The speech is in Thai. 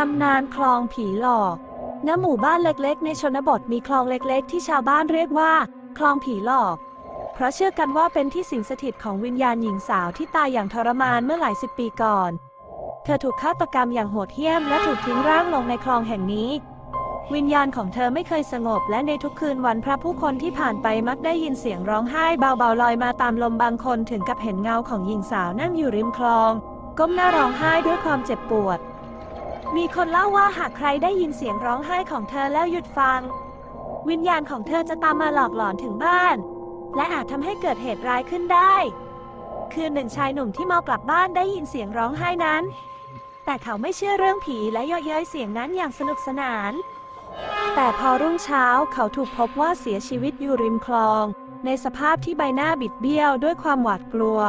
ตำนานคลองผีหลอกณหมู่บ้านเล็กๆ ในชนบทมีคลองเล็กๆ ที่ชาวบ้านเรียกว่า คลองผีหลอก เพราะเชื่อกันว่าเป็นที่สิงสถิตของวิญญาณหญิงสาวที่ตายอย่างทรมานเมื่อหลายสิบปีก่อน เธอถูกฆาตกรรมอย่างโหดเหี้ยมและถูกทิ้งร่างลงในคลองแห่งนี้ วิญญาณของเธอไม่เคยสงบ และในทุกคืนวันพระผู้คนที่ผ่านไปมักได้ยินเสียงร้องไห้เบาๆลอยมาตามลมบางคนถึงกับเห็นเงาของหญิงสาวนั่งอยู่ริมคลอง ก้มหน้าร้องไห้ด้วยความเจ็บปวด มีคนเล่าว่าหากใครได้ยินเสียงร้องไห้ของเธอแล้วหยุดฟัง วิญญาณของเธอจะตามมาหลอกหลอนถึงบ้าน และอาจทำให้เกิดเหตุร้ายขึ้นได้ คืนหนึ่งชายหนุ่มที่เมากลับบ้านได้ยินเสียงร้องไห้นั้น แต่เขาไม่เชื่อเรื่องผีและเย่อเย้ยเสียงนั้นอย่างสนุกสนาน แต่พอรุ่งเช้าเขาถูกพบว่าเสียชีวิตอยู่ริมคลอง ในสภาพที่ใบหน้าบิดเบี้ยวด้วยความหวาดกลัว